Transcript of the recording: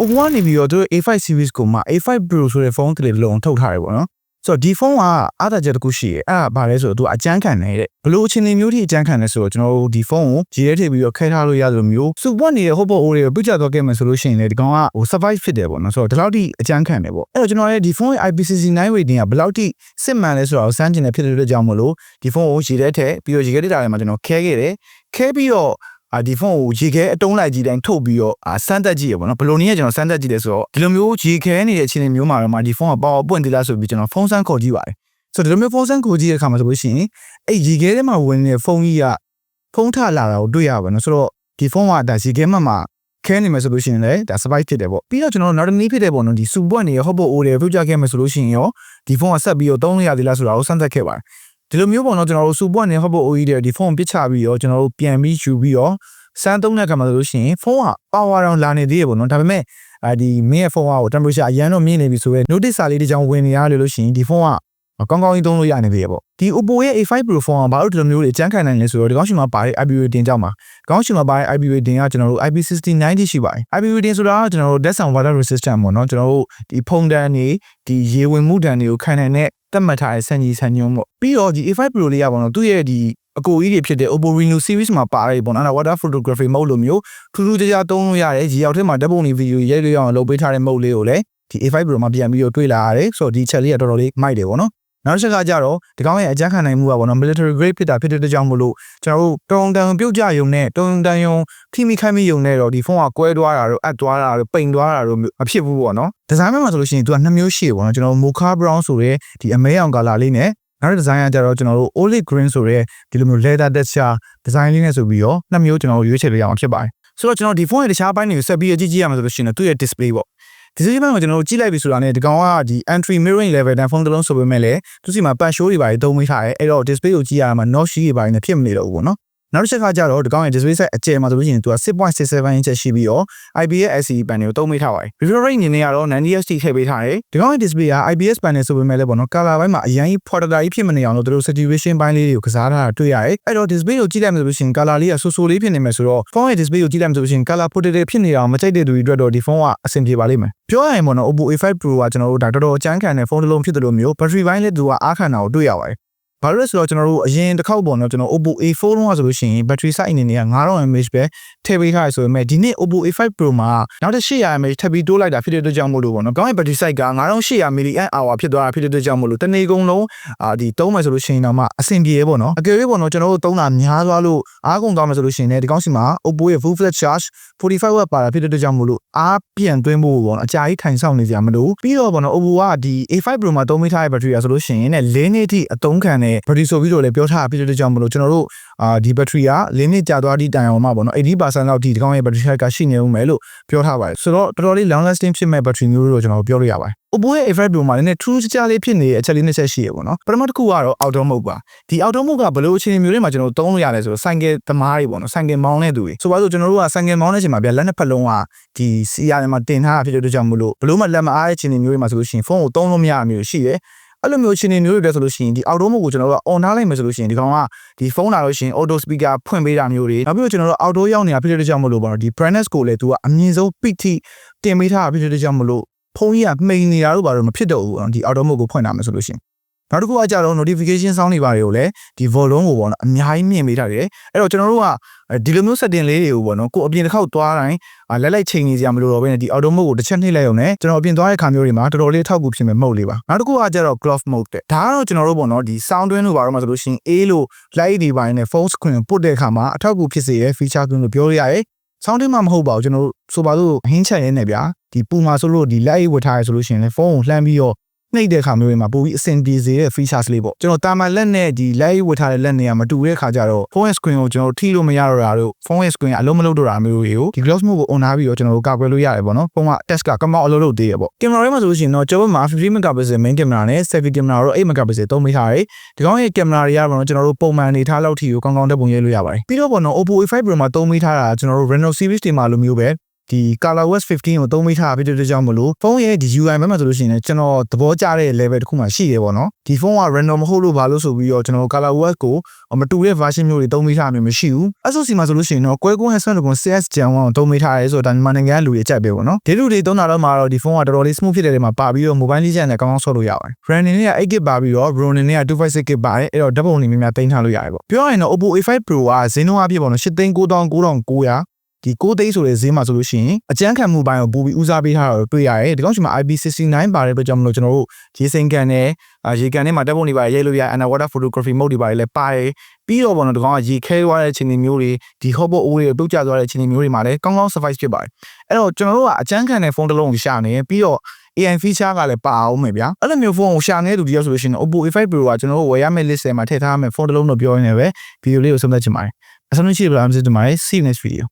Oppo ကနေပြီးတော့သူတို့ A5 series ကိုမှ A5 Pro ဆိုတဲ့ဖုန်းကလေးတစ်လုံးထုတ်ထားတယ်ပေါ့နော်ဆိုတော့ဒီဖုန်းကအားသာချက်တစ်ခုရှိရဲအဲ့ဒါဘာလဲဆိုတော့သူအကြမ်းခံနေတဲ့ဘလို့အခြေအနေမျိုးထိအကြမ်းခံလဲဆိုတော့ကျွန်တော်တို့ဒီဖုန်းကိုဂျီရဲထည့်ပြီးတော့ခဲထားလို့ရသလိုမျိုးစူပွက်နေတဲ့ဟိုဘောအိုးတွေကိုပြစ်ချသွားခဲ့မယ်ဆိုလို့ရှိရင်လေဒီကောင်ကဟို survive ဖြစ်တယ်ပေါ့နော်ဆိုတော့ဒီလောက်ထိအကြမ်းခံတယ်ပေါ့အဲ့တော့ကျွန်တော်ရဲ့ဒီဖုန်းရဲ့ IPCC9 rating ကဘယ်လောက်ထိစစ်မှန်လဲဆိုတော့စမ်းကျင်နေဖြစ်တဲ့အတွက်ကြောင့်မလို့ဒီဖုန်းကိုဂျီရဲထည့်ပြီးတော့ဂျီရဲထည့်တာတွေမှာကျွန်တော်ခဲခဲ့တယ်ခဲပြီးတော့ အာဒီဖုန်းကိုရေခဲအတုံးလိုက်ကြီးတိုင်းထုတ်ပြီးတော့အာစမ်းသက်ကြည့်ရပါတော့ဘယ်လိုနည်းကကျွန်တော်စမ်းသက်ကြည့်လဲဆိုတော့ဒီလိုမျိုးရေခဲနေတဲ့အခြေအနေမျိုးမှာတော့မှဒီဖုန်းကပေါပွင့်သေးလားဆိုပြီးကျွန်တော်ဖုန်းဆန်းခေါ်ကြည့်ပါတယ်ဆိုတော့ဒီလိုမျိုးဖုန်းဆန်းခေါ်ကြည့်တဲ့အခါမှာဆိုလို့ရှိရင်အဲ့ရေခဲထဲမှာဝင်နေတဲ့ဖုန်းကြီးကဖုန်းထလာတာကိုတွေ့ရပါတော့ဆိုတော့ဒီဖုန်းကဒါရေခဲမှာမှာခဲနေမယ်ဆိုလို့ရှိရင်လည်းဒါ survive ဖြစ်တယ်ပေါ့ပြီးတော့ကျွန်တော်နောက်တစ်နည်းဖြစ်တယ်ပေါ့နော်ဒီစူပွက်နေရဟော့ဘောအိုးတွေပြုတ်ကြခဲ့မယ်ဆိုလို့ရှိရင်ရောဒီဖုန်းကဆက်ပြီးတော့သုံးလို့ရသေးလားဆိုတာကိုစမ်းသပ်ခဲ့ပါတယ် ဒီလိုမျိုးပေါ့နော်ကျွန်တော်တို့စူပွက်နေဟော့ဘောအိုးကြီးတွေဒီဖုန်းပစ်ချပြီးတော့ကျွန်တော်တို့ပြန်ပြီးယူပြီးတော့စမ်းသုံးတဲ့အခါမှာဆိုလို့ရှိရင်ဖုန်းက power down လာနေသေးရပေါ့နော်ဒါပေမဲ့အာဒီမင်းရဲ့ဖုန်းက temperature အရန်တော့မြင့်နေပြီဆိုတော့ notice စာလေးတစ်ကြောင်ဝင်နေရတယ်လို့ရှိရင်ဒီဖုန်းကကောင်းကောင်းကြီးသုံးလို့ရနေသေးရပေါ့ဒီ Oppo ရဲ့ A5 Pro phone ကဘာလို့ဒီလိုမျိုးတွေအကျန်းခံနိုင်လဲဆိုတော့ဒီကောင်းရှင်မှာပါတဲ့ IP rating ကြောင့်ပါကောင်းရှင်မှာပါတဲ့ IP rating ကကျွန်တော်တို့ IP6090 ရှိပါတယ် IP rating ဆိုတာကကျွန်တော်တို့ desk and water resistant ပေါ့နော်ကျွန်တော်တို့ဒီဖုန်းတန်းတွေဒီရေဝင်မှုတန်းတွေကိုခံနိုင်တဲ့ သတ်မှတ်ထားတဲ့စံကြီးစံညွှန်းပေါ့ပြီးတော့ဒီ A5 Pro လေးကပေါ့နော်သူ့ရဲ့ဒီအကိုကြီးတွေဖြစ်တဲ့ Oppo Reno series မှာပါတယ်ပေါ့နော်အဲ့ဒါ water photography mode လိုမျိုးထူးထူးခြားခြားသုံးလို့ရတယ်ရေရောက်ထဲမှာဓာတ်ပုံတွေဗီဒီယိုရိုက်လို့ရအောင်လုပ်ပေးထားတဲ့ mode လေးကိုလည်းဒီ A5 Pro မှာပြန်ပြီးတော့တွေ့လာရတယ်ဆိုတော့ဒီချက်လေးကတော်တော်လေးမိုက်တယ်ပေါ့နော် နောက်တစ်ချက်ကကြတော့ဒီကောင်ရဲ့အကြမ်းခံနိုင်မှုကပေါ့နော် military grade ဖြစ်တာဖြစ်တဲ့အတွက်ကြောင့်မလို့ကျွန်တော်တို့တုံတန်ပြုတ်ကြယုံနဲ့တုံတန်ယုံဖိမိခိုင်းမိယုံနဲ့တော့ဒီဖုန်းကကွဲသွားတာတို့အပ်သွားတာတို့ပိန်သွားတာတို့မဖြစ်ဘူးပေါ့နော်ဒီဇိုင်းမှာဆိုလို့ရှိရင်သူကနှစ်မျိုးရှိတယ်ပေါ့နော်ကျွန်တော်တို့ mocha brown ဆိုတဲ့ဒီအမဲအောင် color လေးနဲ့နောက်တစ်ဒီဇိုင်းကကြတော့ကျွန်တော်တို့ olive green ဆိုတဲ့ဒီလိုမျိုး leather texture ဒီဇိုင်းလေးနဲ့ဆိုပြီးတော့နှစ်မျိုးကျွန်တော်တို့ရွေးချယ်ပေးရအောင်ဖြစ်ပါတယ်ဆိုတော့ကျွန်တော်ဒီဖုန်းရဲ့တခြားပိုင်းတွေကိုဆက်ပြီးကြည့်ကြည့်ရမှာဆိုလို့ရှိရင်သူ့ရဲ့ display ပေါ့ ဒီစီပိုင်းကိုကျွန်တော်တို့ကြည့်လိုက်ပြီဆိုတာနဲ့ဒီကောင်ကဒီ entry mirroring level တန်းဖုန်းတစ်လုံးဆိုပေမဲ့လည်းသူစီမှာပတ်ရှိုးတွေပါတယ်သုံးမိထားတယ်အဲ့တော့ display ကိုကြည့်ရမှာ notch တွေပါတယ်နဲ့ဖြစ်မနေတော့ဘူးပေါ့နော် နောက်တစ်ချက်ကကြတော့ဒီကောင်ရဲ့ display size အကျယ်မှာဆိုလို့ရှိရင်သူက6.67 inch ရှိပြီးတော့ IPS LCD panel ကိုသုံးမိထားပါတယ် refresh rate အနေနဲ့ကတော့ 90Hz ထည့်ပေးထားတယ်ဒီကောင်ရဲ့ display က IPS panel ဆိုပေမဲ့လည်းပေါ့နော် color ဘိုင်းမှာအရင်ကြီး portrait ကြီးဖြစ်မနေအောင်လို့သူတို့ saturation ဘိုင်းလေးတွေကိုကစားထားတာတွေ့ရတယ်အဲ့တော့ display ကိုကြည့်လိုက်မှဆိုလို့ရှိရင် color လေးကဆူဆူလေးဖြစ်နေမယ်ဆိုတော့ဖုန်းရဲ့ display ကိုကြည့်လိုက်မှဆိုလို့ရှိရင် color portrait ဖြစ်နေတာမကြိုက်တဲ့သူတွေအတွက်တော့ဒီဖုန်းကအဆင်ပြေပါလိမ့်မယ်ပြောရရင်ပေါ့နော် Oppo A5 Pro ကကျွန်တော်တို့ဒါတော်တော်အကျန်းခံတဲ့ဖုန်းတစ်လုံးဖြစ်တယ်လို့မျိုး battery ဘိုင်းလည်းသူကအားခံတာကိုတွေ့ရပါတယ် ဘာလို့လဲဆိုတော့ကျွန်တော်တို့အရင်တစ်ခေါက်ပေါ့နော်ကျွန်တော် Oppo A4 လုံးကဆိုလို့ရှိရင် battery size အနေနဲ့က 9000mAh ပဲထည့်ပေးထားရဆိုပေမဲ့ဒီနေ့ Oppo A5 Pro မှာနောက်တစ် 800mAh ထပ်ပြီးတိုးလိုက်တာဖြစ်တဲ့အတွက်ကြောင့်မို့လို့ပေါ့နော်ကောင်းရဲ့ battery size က 9800mAh ဖြစ်သွားတာဖြစ်တဲ့အတွက်ကြောင့်မို့လို့တနေ့ကုန်လုံးအာဒီသုံးမယ်ဆိုလို့ရှိရင်တော့မှအဆင်ပြေပေါ့နော်အကယ်၍ပေါ့နော်ကျွန်တော်တို့သုံးတာများသွားလို့အားကုန်သွားမယ်ဆိုလို့ရှိရင်လည်းဒီကောင်းစီမှာ Oppo ရဲ့ full flat charge 45W ပါတာဖြစ်တဲ့အတွက်ကြောင့်မို့လို့အားပြန်သွင်းဖို့ပေါ့နော်အကြာကြီးထိုင်ဆောင်နေကြမလို့ပြီးတော့ပေါ့နော် Oppo ကဒီ A5 Pro မှာသုံးမိထားတဲ့ battery ကဆိုလို့ရှိရင်လည်း၄နှစ်ထိအသုံးခံတဲ့ battery ဆိုပြီးတော့လည်းပြောထားတာဖြစ်တဲ့အတွက်ကြောင့်မလို့ကျွန်တော်တို့အာဒီ battery က၄နှစ်ကြာသွားသည့်တိုင်အောင်မှပေါ့နော်80%လောက်ထိဒီကောင်းရဲ့ battery life ကရှိနေဦးမယ်လို့ပြောထားပါတယ်ဆိုတော့တော်တော်လေး long lasting ဖြစ်မဲ့ battery မျိုးလို့ကျွန်တော်ပြောလို့ရပါတယ် Oppo ရဲ့ A5 Pro မှာလည်းထူးခြားလေးဖြစ်နေတဲ့အချက်လေးနှစ်ချက်ရှိရပေါ့နော်ပထမတစ်ခုကတော့ outdoor mode ပါဒီ outdoor mode ကဘယ်လိုအခြေအနေမျိုးတွေမှာကျွန်တော်တို့သုံးလို့ရလဲဆိုတော့ဆိုင်ကယ်သမားတွေပေါ့နော်ဆိုင်ကယ်မောင်းတဲ့သူတွေဆိုပါစို့ကျွန်တော်တို့ကဆိုင်ကယ်မောင်းတဲ့အချိန်မှာဗျလက်နှစ်ဖက်လုံးကဒီစီရထဲမှာတင်ထားတာဖြစ်တဲ့အတွက်ကြောင့်မလို့ဘလို့မှလက်မအားတဲ့အခြေအနေမျိုးတွေမှာဆိုလို့ရှိရင်ဖုန်းကိုသုံးလို့မရမျိုးရှိတယ် အဲ့လိုမျိုးအခြေအနေမျိုးတွေပြဆိုလို့ရှိရင်ဒီ outdoor mode ကိုကျွန်တော်တို့က on ထားလိုက်မယ်ဆိုလို့ရှိရင်ဒီကောင်ကဒီဖုန်းလာလို့ရှိရင် auto speaker ဖွင့်ပေးတာမျိုးတွေနောက်ပြီးတော့ကျွန်တော်တို့ outdoor ရောက်နေတာဖြစ်တဲ့အတွက်ကြောင့်မလို့ပေါ့နော်ဒီ brightness ကိုလည်းသူကအမြင့်ဆုံး peak ထိတင်ပေးထားတာဖြစ်တဲ့အတွက်ကြောင့်မလို့ဖုန်းကြီးကမှိန်နေတာတို့ဘာလို့မဖြစ်တော့ဘူးပေါ့နော်ဒီ auto mode ကိုဖွင့်ထားမယ်ဆိုလို့ရှိရင် နောက်တစ်ခုကကြတော့ notification sound တွေပါတယ်ကိုလည်းဒီ volume ကိုပေါ့နော်အများကြီးမြင့်ပေးထားတယ်အဲ့တော့ကျွန်တော်တို့ကဒီလိုမျိုး setting လေးတွေကိုပေါ့နော်ကိုအပြင်တစ်ခေါက်သွားတိုင်းလက်လိုက်ချိန်နေကြမလို့တော့ဘဲနဲ့ဒီ auto mode ကိုတစ်ချက်နှိပ်လိုက်ရုံနဲ့ကျွန်တော်အပြင်သွားတဲ့ခါမျိုးတွေမှာတော်တော်လေးထောက်ကူဖြစ်မဲ့ mode လေးပါနောက်တစ်ခုကကြတော့ cloth mode တဲ့ဒါကတော့ကျွန်တော်တို့ပေါ့နော်ဒီ sound twin လို့ပါတော့မှဆိုလို့ရှိရင် A လို့ light တွေပိုင်းနဲ့ phone screen ပုတ်တဲ့အခါမှာအထောက်အကူဖြစ်စေတဲ့ feature ကွန်းလို့ပြောရရတယ်ဆောင်းတင်းမှမဟုတ်ပါဘူးကျွန်တော်တို့ဆိုပါလို့ဟင်းချက်ရဲနေဗျာဒီပူမှာဆိုလို့ဒီ light ဝတ်ထားရဆိုလို့ရှိရင်လည်းဖုန်းကိုလှမ်းပြီးတော့ နှိပ်တဲ့ခါမျိုးတွေမှာပိုပြီးအဆင်ပြေစေတဲ့ features လေးပေါ့ကျွန်တော်တာမန်လက်နဲ့ဒီ light ဝတ်ထားတဲ့လက်နဲ့ကမတူတဲ့ခါကျတော့ phone screen ကိုကျွန်တော်ထိလို့မရတော့တာတို့ phone screen အလုံးမလုံးတော့တာမျိုးတွေကိုဒီ gloss mode ကို on ထားပြီးတော့ကျွန်တော်တို့ကာကွယ်လို့ရတယ်ပေါ့နော်ဖုန်းက test ကကမောက်အလုံးလုံးသေးရပေါ့ကင်မရာထဲမှာဆိုလို့ရှိရင်တော့ကျွန်တော်မှာ50 megapixel main camera နဲ့ selfie camera တော့8 megapixel သုံးမိထားတယ်ဒီကောင်းရဲ့ကင်မရာတွေကတော့ကျွန်တော်တို့ပုံမှန်အနေထားလောက်ထိကိုကောင်းကောင်းတက်ပုံရဲလို့ရပါတယ်ပြီးတော့ပေါ့နော် Oppo A5 Pro မှာသုံးမိထားတာကျွန်တော်တို့ Reno series တွေမှာလိုမျိုးပဲ ဒီ ColorOS 15ကိုသုံးမိထားဖြစ်တဲ့အတွက်ကြောင့်မလို့ဖုန်းရဲ့ဒီ UI ဘက်မှာဆိုလို့ရှိရင်လည်းကျွန်တော်သဘောကျတဲ့ level တစ်ခုမှရှိတယ်ပေါ့နော်ဒီဖုန်းက random မဟုတ်လို့ဘာလို့ဆိုပြီးတော့ကျွန်တော် ColorOS ကိုမတူတဲ့ version မျိုးတွေသုံးမိထားမျိုးမရှိဘူး SoC မှာဆိုလို့ရှိရင်တော့ Qualcomm Snapdragon 6S Gen 1ကိုသုံးမိထားရဲဆိုတော့ဒါမြန်မာနိုင်ငံကလူတွေအကြိုက်ပဲပေါ့နော်ဒီလူတွေသုံးတာတော့မှာတော့ဒီဖုန်းကတော်တော်လေး smooth ဖြစ်တဲ့နေရာမှာပါပြီးတော့ mobile legend နဲ့ကောင်းကောင်းဆော့လို့ရပါတယ် RAM နေနဲ့ 8GB ပါပြီးတော့ ROM နေနဲ့ 256GB ပါတယ်အဲ့တော့ဓာတ်ပုံတွေများများတင်ထားလို့ရတယ်ပေါ့ပြောရရင်တော့ Oppo A5 Pro ကဈေးနှုန်းအပြည့်ပေါ့နော်89,9900 ဒီ6သိန်းဆိုတဲ့ဈေးမှာဆိုလို့ရှိရင်အကျန်းခံမှုပိုင်းကိုပို့ပြီးဦးစားပေးထားတာကိုတွေ့ရတယ်ဒီကောင်ချိန်မှာ IP69 ပါတယ်အတွက်ကြောင့်မလို့ကျွန်တော်တို့ရေစိန်ကန်နဲ့ရေကန်ထဲမှာတက်ပုံတွေပါရိုက်လို့ရ underwater photography mode တွေပါလည်းပါတယ်ပြီးတော့ပေါ့နော်ဒီကောင်ကရေခဲသွားတဲ့ချိန်မျိုးတွေဒီ hotspot အိုးတွေပြုတ်ကျသွားတဲ့ချိန်မျိုးတွေမှာလည်းကောင်းကောင်း survive ဖြစ်ပါတယ်အဲ့တော့ကျွန်တော်တို့ကအကျန်းခံတဲ့ဖုန်းတစ်လုံးကိုရှာနေပြီးတော့ AI feature ကလည်းပါအောင်မယ်ဗျာအဲ့လိုမျိုးဖုန်းကိုရှာနေတဲ့သူတယောက်ဆိုလို့ရှိရင် Oppo A5 Pro ကကျွန်တော်တို့ဝယ်ရမယ့် list ထဲမှာထည့်ထားရမယ့်ဖုန်းတစ်လုံးတော့ပြောရင်းနဲ့ပဲဗီဒီယိုလေးကိုဆုံးသက်ချင်ပါတယ်အဆုံးရှိပါလားမသိချင်ပါတယ် see you next video